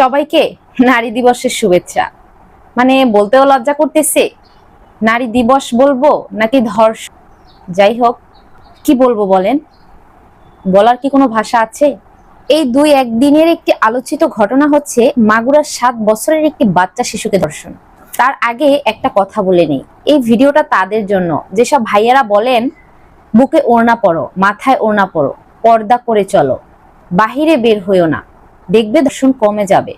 সবাইকে নারী দিবসের শুভেচ্ছা। মানে বলতেও লজ্জা করতেছে, নারী দিবস বলব নাকি ধর্ষ? যাই হোক, কি বলব বলেন? বলার কি কোনো ভাষা আছে? এই দুই একদিনের একটি আলোচিত ঘটনা হচ্ছে মাগুরার সাত বছরের একটি বাচ্চা শিশুকে ধর্ষণ। তার আগে একটা কথা বলে নেই। এই ভিডিওটা তাদের জন্য। যেসব ভাইয়েরা বলেন, বুকে ওড়না পড়ো মাথায় ওড়না পড়ো পর্দা করে চলো, বাহিরে বের হইও না। দেখবে দর্শন কমে যাবে।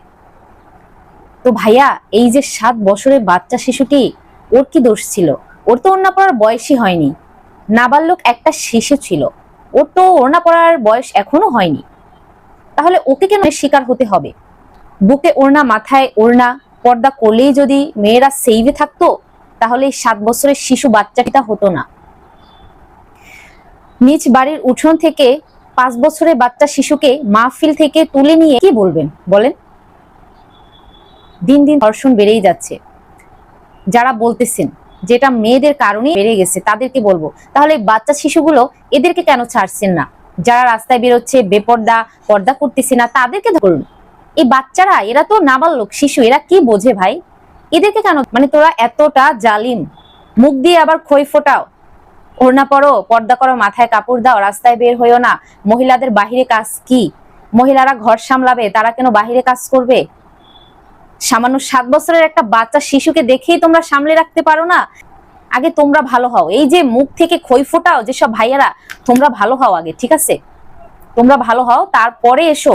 তো ভাইয়া, এই যে সাত বছরের বাচ্চা শিশুটি, ওর কি দোষ ছিল? ওর তো ওড়না পড়ার বয়সই হয়নি। নাবালক একটা শিশু ছিল। ওর তো ওড়না পড়ার বয়স এখনও হয়নি। তাহলে ওকে কেন শিকার হতে হবে? বুকে ওড়না, মাথায় ওড়না, পর্দা করলেই যদি মেয়েরা সেইভে থাকতো, তাহলে এই সাত বছরের শিশু বাচ্চাটা হতো না। নিজ বাড়ির উঠোন থেকে পাঁচ বছরের বাচ্চা শিশুকে মাহফিল থেকে তুলে নিয়ে কি বলবেন? বলেন। দিন দিন ধর্ষণ বেড়েই যাচ্ছে। যারা বলতেছেন, যেটা মেয়েদের কারণে বেড়ে গেছে, তাদেরকে বলব। তাহলে বাচ্চা শিশুগুলো এদেরকে কেন ছাড়ছেন না? যারা রাস্তায় বেরোচ্ছে, বেপর্দা, পর্দা করতেছে না, তাদেরকে ধরুন এই বাচ্চারা, এরা তো নাবালক শিশু, এরা কি বোঝে ভাই? এদেরকে কেন মানে তোরা এতটা জালিম, মুখ দিয়ে আবার খই ফোটাও। ওড়না পরো, পর্দা করো, মাথায় কাপড় দাও, রাস্তায় বের হইও না। মহিলাদের বাহিরে কাজ কি? মহিলারা ঘর সামলাবে, তারা কেন বাহিরে কাজ করবে? সামান্য সাত বছরের একটা বাচ্চা শিশুকে দেখেই তোমরা সামলে রাখতে পারো না। আগে তোমরা ভালো হও। এই যে মুখ থেকে খই ফোটাও, যেসব ভাইয়ারা, তোমরা ভালো হও আগে, ঠিক আছে? তোমরা ভালো হও, তারপরে এসো।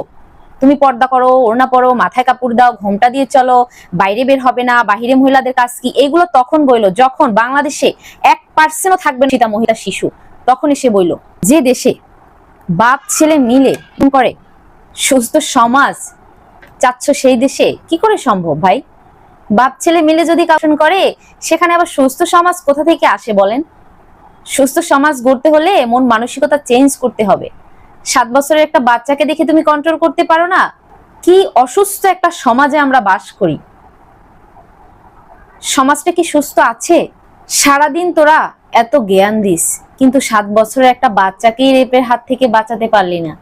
তুমি পর্দা করো, ওড়না পরো, মাথায় কাপড় দাও, ঘোমটা দিয়ে চলো, বাইরে বের হবে না, বাহিরে মহিলাদের কাজ কি? এইগুলো তখন বইলো, যখন বাংলাদেশে এক পার্সেন্টও থাকবে না সেটা মহিলা শিশু। তখন এসে বইলো যে দেশে বাপ ছেলে মিলে করে, সুস্থ সমাজ চাচ্ছ সেই দেশে, কি করে সম্ভব ভাই? বাপ ছেলে মিলে যদি কাশন করে, সেখানে আবার সুস্থ সমাজ কোথা থেকে আসে বলেন? সুস্থ সমাজ গড়তে হলে মন মানসিকতা চেঞ্জ করতে হবে। সাত বছরের একটা বাচ্চাকে দেখে তুমি কন্ট্রোল করতে পারো না। কি অসুস্থ একটা সমাজে আমরা বাস করি? সমাজটা কি সুস্থ আছে? সারাদিন তোরা এত জ্ঞান দিস, কিন্তু সাত বছরের একটা বাচ্চাকেই রেপের হাত থেকে বাঁচাতে পারলি না।